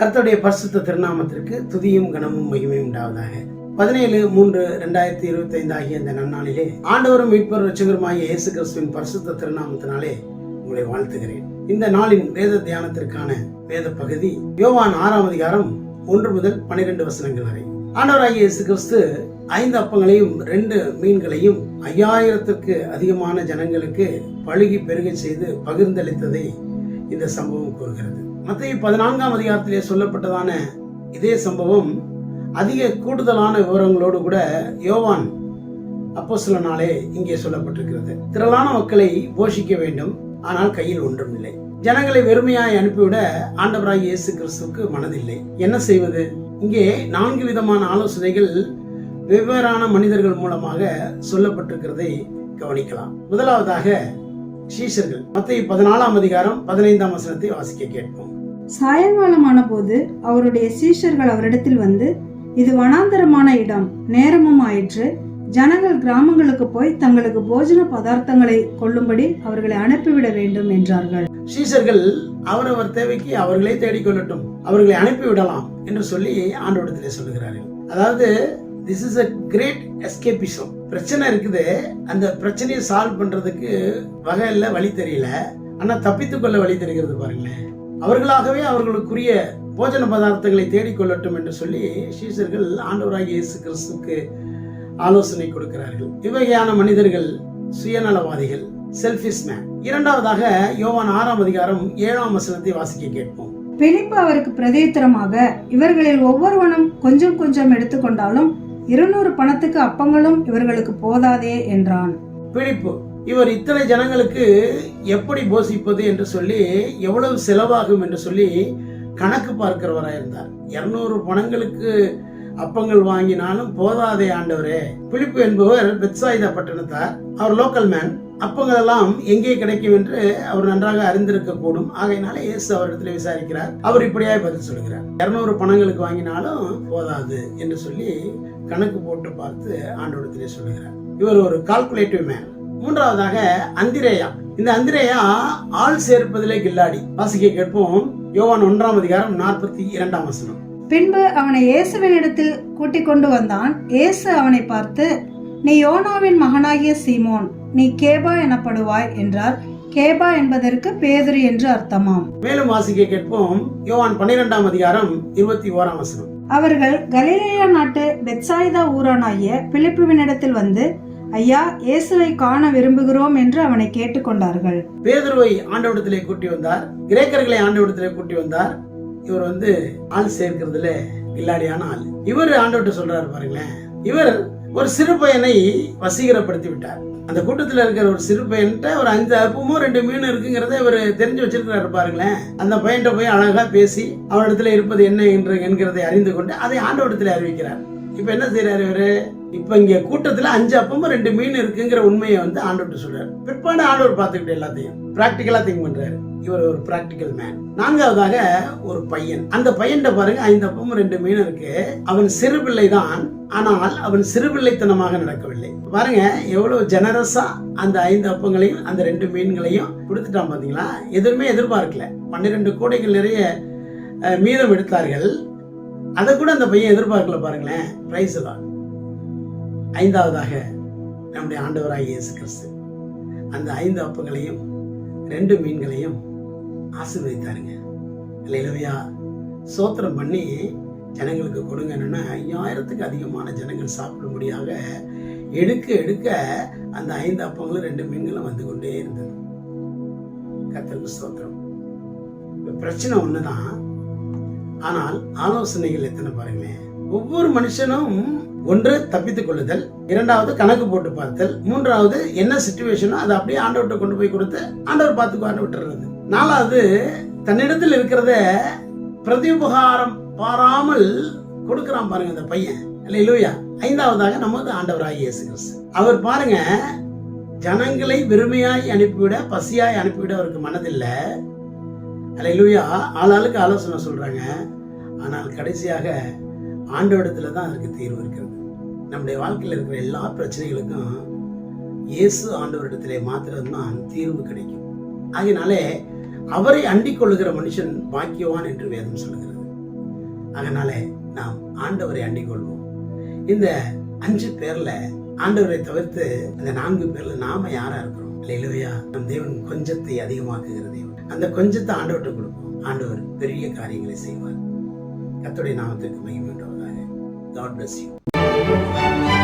கர்த்தருடைய பரிசுத்த திருநாமத்திற்கு துதியும் கனமும் மகிமையும் உண்டாவதாக. பதினேழு மூன்று ரெண்டாயிரத்தி இருபத்தி ஐந்து ஆகிய இந்த நன்னாளிலே ஆண்டவரும் மீட்பர் ரட்சகருமாகிய இயேசு கிறிஸ்துவின் பரிசுத்த திருநாமத்தினாலே உங்களை வாழ்த்துகிறேன். இந்த நாளின் வேத தியானத்திற்கான வேத பகுதி யோவான் ஆறாம் அதிகாரம் ஒன்று முதல் பனிரெண்டு வசனங்கள் வரை. ஆண்டவராகிய இயேசு கிறிஸ்து ஐந்து அப்பங்களையும் ரெண்டு மீன்களையும் ஐயாயிரத்திற்கு அதிகமான ஜனங்களுக்கு பழுகி பெருகச் செய்து பகிர்ந்தளித்ததை இந்த சம்பவம் கூறுகிறது. மத்திய பதினான்காம் அதிகாரத்திலே சொல்லப்பட்டதான இதே சம்பவம் அதிக கூடுதலான விவரங்களோடு கூட யோவான் அப்போ சில நாளே இங்கே சொல்லப்பட்டிருக்கிறது. திரளான மக்களை போஷிக்க வேண்டும். ஆனால் கையில் ஒன்றும் இல்லை. ஜனங்களை வெறுமையாய் அனுப்பிவிட ஆண்டவராய் இயேசு கிறிஸ்துக்கு மனதில்லை. என்ன செய்வது? இங்கே நான்கு விதமான ஆலோசனைகள் வெவ்வேறான மனிதர்கள் மூலமாக சொல்லப்பட்டிருக்கிறதை கவனிக்கலாம். முதலாவதாக சீஷர்கள். மத்திய பதினாலாம் அதிகாரம் பதினைந்தாம் வசனத்தை வாசிக்க கேட்போம். சாயங்காலமான போது அவருடைய சீஷர்கள் அவரிடத்தில் வந்து இது வனாந்தரமான இடம் நேரமும் ஆயிற்று. ஜனங்கள் கிராமங்களுக்கு போய் தங்களுக்கு போஜன பதார்த்தங்களை கொள்ளும்படி அவர்களை அனுப்பிவிட வேண்டும் என்றார்கள். சீஷர்கள் அவரவர் தேவைக்கு அவர்களே தேடிக்கொள்ளட்டும் அவர்களை அனுப்பிவிடலாம் என்று சொல்லி ஆண்டவடத்திலே சொல்லுகிறார்கள். அதாவது this is a great escapism பிரச்சனை இருக்குது. அந்த பிரச்சனையை சால்வ் பண்றதுக்கு இல்லை வழி தெரியல. ஆனா தப்பித்துக்கொள்ள வழி தெரிகிறது பாருங்களேன். அவர்களாகவே அவர்களுக்குரிய போஜன பதார்த்தங்களை தேடிக்கொள்ளட்டும் என்று சொல்லி சீசர்கள் ஆண்டவராகிய இயேசு கிறிஸ்துக்கு ஆலோசனை கொடுக்கிறார்கள். இவ்வகையான மனிதர்கள் சுயநலவாதிகள் செல்ஃபிஸ் மேன் இரண்டாவதாக யோவான் ஆறாம் அதிகாரம் ஏழாம் வசனத்தை வாசிக்க கேட்போம். பிலிப்பு அவருக்கு பிரதேத்திரமாக இவர்களில் ஒவ்வொருவனும் கொஞ்சம் கொஞ்சம் எடுத்துக்கொண்டாலும் இருநூறு பணத்துக்கு அப்பங்களும் இவர்களுக்கு போதாதே என்றான். பிடிப்பு. இவர் இத்தனை ஜனங்களுக்கு எப்படி போஷிப்பது என்று சொல்லி எவ்வளவு செலவாகும் என்று சொல்லி கணக்கு பார்க்கிறவராக இருந்தார். இருநூறு பணங்களுக்கு அப்பங்கள் வாங்கினாலும் போதாதே ஆண்டவரே. பிலிப்பு என்பவர் பெத்சாயுதா பட்டணத்தார். அவர் லோக்கல் மேன் அப்பங்களெல்லாம் எங்கே கிடைக்கும் என்று அவர் நன்றாக அறிந்திருக்கக்கூடும். ஆகையினால இயேசு அவரிடத்தில் விசாரிக்கிறார். அவர் இப்படியாய் பதில் சொல்கிறார். இரநூறு பணங்களுக்கு வாங்கினாலும் போதாது என்று சொல்லி கணக்கு போட்டு பார்த்து ஆண்டோடத்திலே சொல்லுகிறார் இவர் ஒரு கால்குலேட்டிவ் மேன் மூன்றாவதாக அந்திரேயா. இந்த அந்திரேயா ஆள் சேர்ப்பதிலே கில்லாடி. வாசிக்க கேட்போம். யோவான் ஒன்றாம் அதிகாரம் நாற்பத்தி இரண்டாம் வசனம். பின்பு அவனை இயேசுவினிடத்தில் கூட்டிக் கொண்டு வந்தான். இயேசு அவனை பார்த்து நீ யோனாவின் மகனாகிய சீமோன் நீ கேபா எனப்படுவாய் என்றார். கேபா என்பதற்கு பேதுரு என்று அர்த்தமாம். மேலும் வாசிக்க கேட்போம். யோவான் பன்னிரெண்டாம் அதிகாரம் இருபத்தி ஓராம் வசனம். அவர்கள் கலிலேயா நாட்டு பெத்சாயிதா ஊரானாகிய பிலிப்புவினிடத்தில் வந்து ஐயா இயேசுவை காண விரும்புகிறோம் என்று அவனை கேட்டுக்கொண்டார்கள். பேதுருவை ஆண்டவடத்திலே கூட்டி வந்தார். கிரேக்கர்களை ஆண்டவடத்திலே கூட்டி வந்தார். இவர் வந்து ஆள் சேர்க்கிறதுல கில்லாடியான ஆள். இவர் ஆண்டவர்கிட்ட சொல்றாரு பாருங்களேன். இவர் ஒரு சிறு பையனை வசீகரப்படுத்தி விட்டார் அந்த கூட்டத்தில் இருக்கிற ஒரு சிறு பையன்கிட்ட ஒரு அஞ்சு அப்பமும் ரெண்டு மீன் இருக்குங்கிறத இவர் தெரிஞ்சு வச்சிருக்கிறாரு பாருங்களேன். அந்த பையன்கிட்ட போய் அழகாக பேசி அவனிடத்துல இருப்பது என்ன என்று என்கிறதை அறிந்து கொண்டு அதை ஆண்டவடத்தில் அறிவிக்கிறார். இப்போ என்ன செய்கிறார் இவர்? இப்போ இங்கே கூட்டத்தில் அஞ்சு அப்பமும் ரெண்டு மீன் இருக்குங்கிற உண்மையை வந்து ஆண்டவர்கிட்ட சொல்றாரு. பிற்பாடு ஆண்டவர் பார்த்துக்கிட்டு எல்லாத்தையும் ப்ராக்டிக்கலாக திங்க் பண்ணுறாரு இவர் ஒரு ப்ராக்டிக்கல் மேன் நான்காவதாக ஒரு பையன். அந்த பையன்கிட்ட பாருங்க ஐந்து அப்பமும் ரெண்டு மீன் இருக்கு. அவன் சிறு பிள்ளை தான் ஆனால் அவன் சிறுபிள்ளைத்தனமாக நடக்கவில்லை. பாருங்க எவ்வளவு ஜெனரஸா அந்த ஐந்து அப்பங்களையும் அந்த ரெண்டு மீன்களையும் கொடுத்துட்டான் பாத்தீங்களா? எதுவுமே எதிர்பார்க்கல. பன்னிரெண்டு கூடைகள் நிறைய மீதம் எடுத்தார்கள். அதை கூட அந்த பையன் எதிர்பார்க்கல பாருங்களேன். பிரைஸ் தான். ஐந்தாவதாக நம்முடைய ஆண்டவராக இயேசு கிறிஸ்து அந்த ஐந்து அப்பங்களையும் ரெண்டு மீன்களையும் ஆசீர்வதித்தாருங்க. இல்லையா சோத்திரம் பண்ணி ஜனங்களுக்கு கொடுங்க. என்னென்னா ஐயாயிரத்துக்கு அதிகமான ஜனங்கள் சாப்பிடும்படியாக எடுக்க எடுக்க அந்த ஐந்து அப்பங்களும் ரெண்டு மீன்களும் வந்து கொண்டே இருந்தது. கத்தருக்கு ஸ்தோத்திரம். இப்ப பிரச்சனை ஒண்ணுதான். ஆனால் ஆலோசனைகள் எத்தனை பாருங்களேன். ஒவ்வொரு மனுஷனும் ஒன்று தப்பித்துக் கொள்ளுதல் இரண்டாவது கணக்கு போட்டு பார்த்தல் மூன்றாவது என்ன சுச்சுவேஷனோ அதை அப்படியே ஆண்டவர்கிட்ட கொண்டு போய் கொடுத்து ஆண்டவர் பார்த்துக்குவார்னு விட்டுறது. நாலாவது தன்னிடத்தில் இருக்கிறத பிரதியுபகாரம் பாராமல் கொடுக்குறான் பாருங்க அந்த பையன். இல்லையா ஐந்தாவதாக நமது ஆண்டவராக இயேசு கிறிஸ்து. அவர் பாருங்க ஜனங்களை வெறுமையாய் அனுப்பிவிட பசியாய் அனுப்பிவிட அவருக்கு மனதில்லை. அல்ல லூயா ஆளாளுக்கு ஆலோசனை சொல்றாங்க. ஆனால் கடைசியாக ஆண்டவரிடத்துல தான் அதற்கு தீர்வு இருக்கிறது. நம்முடைய வாழ்க்கையில் இருக்கிற எல்லா பிரச்சனைகளுக்கும் இயேசு ஆண்டவரிடத்திலே மாத்திரம்தான் தீர்வு கிடைக்கும். அதனாலே அவரை அண்டிக் கொள்ளுகிற மனுஷன் பாக்கியவான் என்று வேதம் சொல்கிறது அதனால நாம் ஆண்டவரை அண்டிக் கொள்வோம் இந்த அஞ்சு பேர்ல ஆண்டவரை தவிர்த்து அந்த நான்கு பேர்ல நாம யாரா இருக்கிறோம்? இல்லையா நம் தேவன் கொஞ்சத்தை அதிகமாக்குகிற தேவன் அந்த கொஞ்சத்தை ஆண்டவர்கிட்ட கொடுப்போம். ஆண்டவர் பெரிய காரியங்களை செய்வார். கத்துடைய நாமத்திற்கு மகிமன்றவராக காட் பிளஸ் யூ